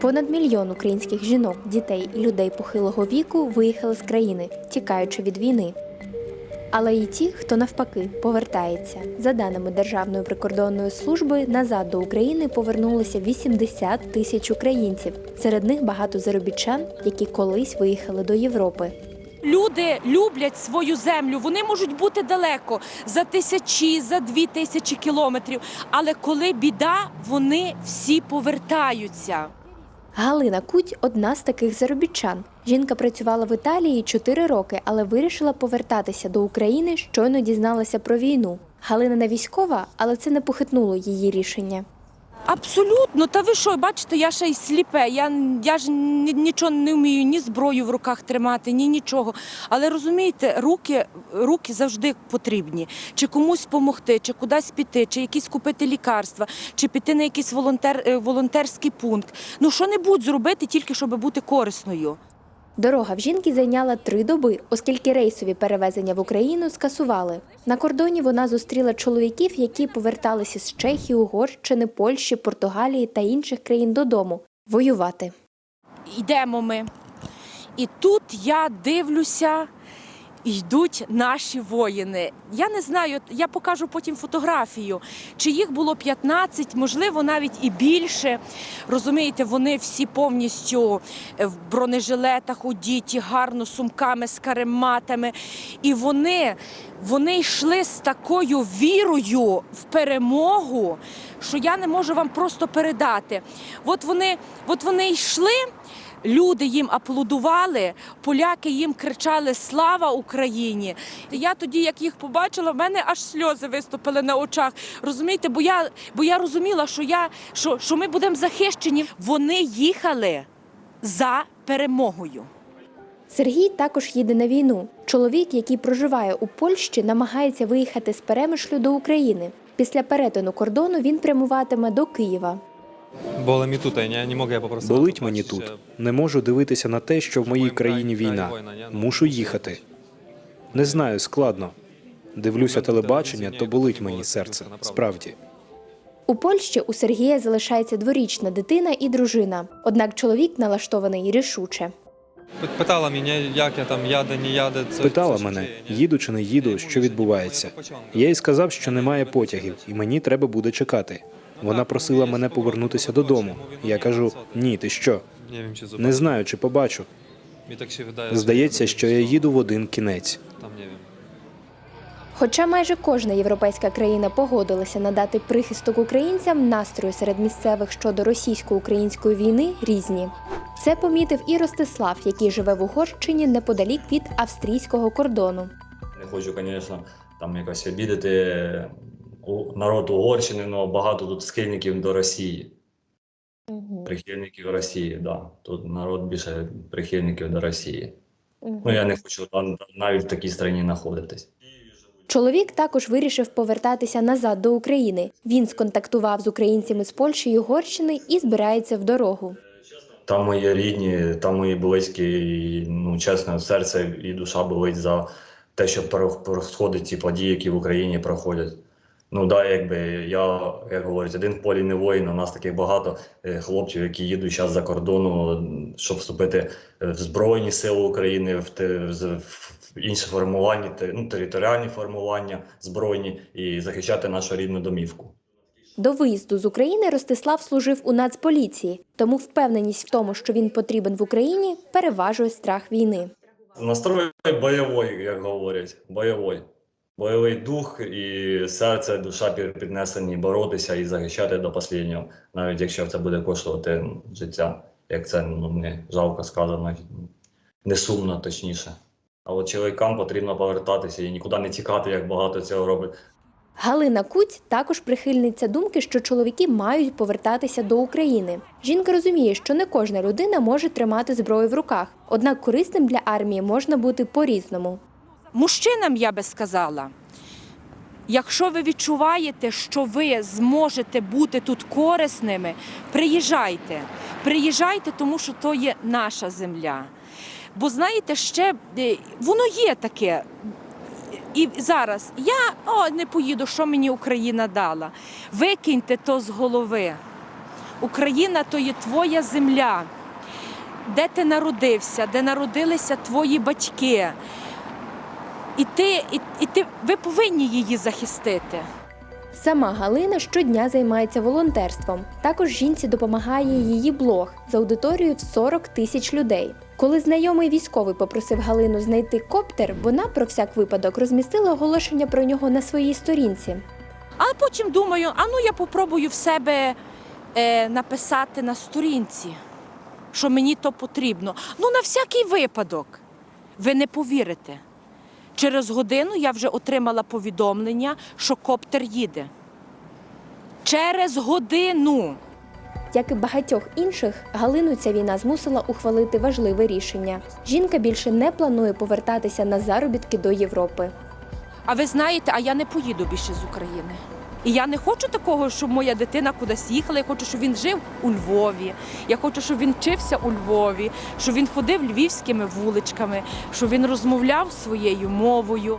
Понад мільйон українських жінок, дітей і людей похилого віку виїхали з країни, тікаючи від війни. Але і ті, хто навпаки повертається. За даними Державної прикордонної служби, назад до України повернулося 80 тисяч українців. Серед них багато заробітчан, які колись виїхали до Європи. Люди люблять свою землю. Вони можуть бути далеко за тисячі, за дві тисячі кілометрів. Але коли біда, вони всі повертаються. Галина Куть одна з таких заробітчан. Жінка працювала в Італії 4 роки, але вирішила повертатися до України, щойно дізналася про війну. Галина не військова, але це не похитнуло її рішення. Абсолютно, та ви що, бачите, я ще й сліпе. Я, я ж ні- нічого не вмію, ні зброю в руках тримати, ні нічого. Але розумієте, руки, руки завжди потрібні. Чи комусь допомогти, чи кудись піти, чи якісь купити лікарства, чи піти на якийсь волонтер, е, волонтерський пункт. Ну що-небудь зробити, тільки щоб бути корисною. Дорога в жінки зайняла три доби, оскільки рейсові перевезення в Україну скасували. На кордоні вона зустріла чоловіків, які поверталися з Чехії, Угорщини, Польщі, Португалії та інших країн додому воювати. йдемо ми. І тут я дивлюся, йдуть наші воїни. Я не знаю, я покажу потім фотографію, чи їх було 15, можливо, навіть і більше. Розумієте, вони всі повністю е, в бронежилетах одіті, гарно сумками з карематами. І вони, вони йшли з такою вірою в перемогу, що я не можу вам просто передати. От вони, от вони йшли. Люди їм аплодували, поляки їм кричали Слава Україні! Я тоді, як їх побачила, в мене аж сльози виступили на очах. Розумієте, бо я, бо я розуміла, що, я, що, що ми будемо захищені. Вони їхали за перемогою. Сергій також їде на війну. Чоловік, який проживає у Польщі, намагається виїхати з перемишлю до України. Після перетину кордону він прямуватиме до Києва. Боле тут, я не можу, я попросив. Болить мені тут. Не можу дивитися на те, що в моїй країні війна. Мушу їхати. Не знаю, складно. Дивлюся телебачення, то болить мені серце. Справді. У Польщі у Сергія залишається дворічна дитина і дружина. Однак чоловік налаштований рішуче. Питала мене, як я там яде, не яде. Це, Питала це мене, їду чи не їду, що відбувається. Я їй сказав, що немає потягів, і мені треба буде чекати. Вона просила мене повернутися додому. Я кажу: ні, ти що? Не, знаю, чи побачу. Здається, що я їду в один кінець. Хоча майже кожна європейська країна погодилася надати прихисток українцям, настрої серед місцевих щодо російсько-української війни різні. Це помітив і Ростислав, який живе в Угорщині неподалік від австрійського кордону. Не хочу, звісно, там якось обідати народ Угорщини, але багато тут схильників до Росії. Прихильників Росії, да. Тут народ більше прихильників до Росії. Ну я не хочу навіть в такій країні знаходитись. Чоловік також вирішив повертатися назад до України. Він сконтактував з українцями з Польщі й Угорщини і збирається в дорогу. Там мої рідні, там мої близькі, і, ну чесно, серце і душа болить за те, що проходять ці події, які в Україні проходять. Ну да, якби я, як говорять, один в полі не воїн. У нас таких багато е, хлопців, які їдуть зараз за кордону, щоб вступити в Збройні Сили України, в, те- в, інші формування, те- ну, територіальні формування збройні і захищати нашу рідну домівку. До виїзду з України Ростислав служив у Нацполіції, тому впевненість в тому, що він потрібен в Україні, переважує страх війни. Настрой бойовий, як говорять, бойовий. Бойовий дух і серце, душа піднесені боротися і захищати до останнього, навіть якщо це буде коштувати життя, як це ну, не жалко сказано, не сумно точніше. А от чоловікам потрібно повертатися і нікуди не тікати, як багато цього роблять. Галина Куть також прихильниця думки, що чоловіки мають повертатися до України. Жінка розуміє, що не кожна людина може тримати зброю в руках, однак корисним для армії можна бути по-різному. Мужчинам я би сказала, якщо ви відчуваєте, що ви зможете бути тут корисними, приїжджайте. Приїжджайте, тому що то є наша земля. Бо знаєте, ще е, воно є таке. І зараз я о, не поїду, що мені Україна дала. Викиньте то з голови. Україна то є твоя земля, де ти народився, де народилися твої батьки. І ти, і, і ти, ви повинні її захистити. Сама Галина щодня займається волонтерством. Також жінці допомагає її блог з аудиторією в 40 тисяч людей. Коли знайомий військовий попросив Галину знайти коптер, вона про всяк випадок розмістила оголошення про нього на своїй сторінці. А потім думаю, а ну я попробую в себе е, написати на сторінці, що мені то потрібно. Ну, на всякий випадок. Ви не повірите. Через годину я вже отримала повідомлення, що коптер їде. Через годину. Як і багатьох інших, Галину ця війна змусила ухвалити важливе рішення. Жінка більше не планує повертатися на заробітки до Європи. А ви знаєте, а я не поїду більше з України. І я не хочу такого, щоб моя дитина кудись їхала. Я хочу, щоб він жив у Львові. Я хочу, щоб він вчився у Львові, щоб він ходив львівськими вуличками, щоб він розмовляв своєю мовою.